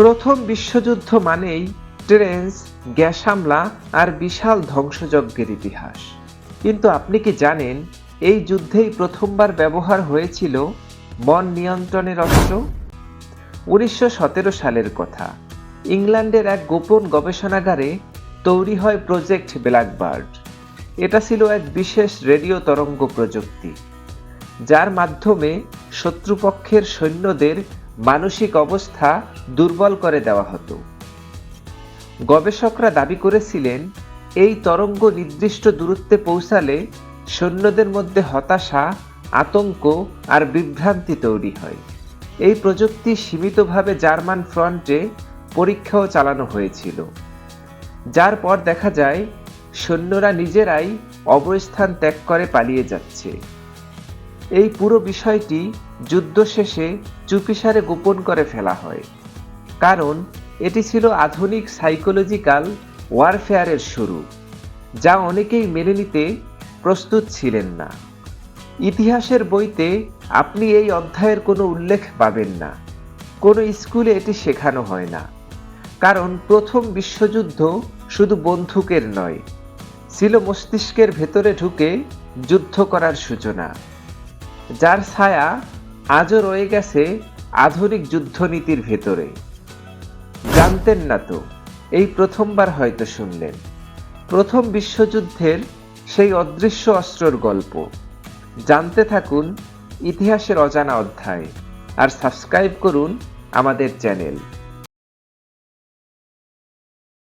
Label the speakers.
Speaker 1: প্রথম বিশ্বযুদ্ধ মানেই ট্রেন্স গ্যাস হামলা আর বিশাল ধ্বংসযজ্ঞের ইতিহাস। কিন্তু আপনি কি জানেন, এই যুদ্ধেই প্রথমবার ব্যবহার হয়েছিল বন নিয়ন্ত্রণের অস্ত্র? উনিশশো সতেরো সালের কথা। ইংল্যান্ডের এক গোপন গবেষণাগারে তৈরি হয় প্রজেক্ট ব্ল্যাকবার্ড। এটা ছিল এক বিশেষ রেডিও তরঙ্গ প্রযুক্তি, যার মাধ্যমে শত্রুপক্ষের সৈন্যদের মানসিক অবস্থা দুর্বল করে দেওয়া হতো। গবেষকরা দাবি করেছিলেন, এই তরঙ্গ নির্দিষ্ট দূরত্বে পৌঁছালে সৈন্যদের মধ্যে হতাশা, আতঙ্ক আর বিভ্রান্তি তৈরি হয়। এই প্রযুক্তি সীমিতভাবে জার্মান ফ্রন্টে পরীক্ষাও চালানো হয়েছিল। যার পর দেখা যায়, সৈন্যরা নিজেরাই অবস্থান ত্যাগ করে পালিয়ে যাচ্ছে। এই পুরো বিষয়টি যুদ্ধ শেষে চুপিসারে গোপন করে ফেলা হয়। কারণ, এটি ছিল আধুনিক সাইকোলজিক্যাল ওয়ারফেয়ারের শুরু, যা অনেকেই মেনে নিতে প্রস্তুত ছিলেন না। ইতিহাসের বইতে আপনি এই অধ্যায়ের কোনো উল্লেখ পাবেন না। কোনো স্কুলে এটি শেখানো হয় না। কারণ, প্রথম বিশ্বযুদ্ধ শুধু বন্দুকের নয়, ছিল মস্তিষ্কের ভেতরে ঢুকে যুদ্ধ করার সূচনা। যার ছায়া আজও রয়ে গেছে আধুনিক যুদ্ধনীতির ভেতরে। জানতেন না তো, এই প্রথমবার হয়তো শুনলেন। প্রথম বিশ্বযুদ্ধের সেই অদৃশ্য অস্ত্রর গল্প। জানতে থাকুন ইতিহাসের অজানা অধ্যায়, আর সাবস্ক্রাইব করুন আমাদের চ্যানেল।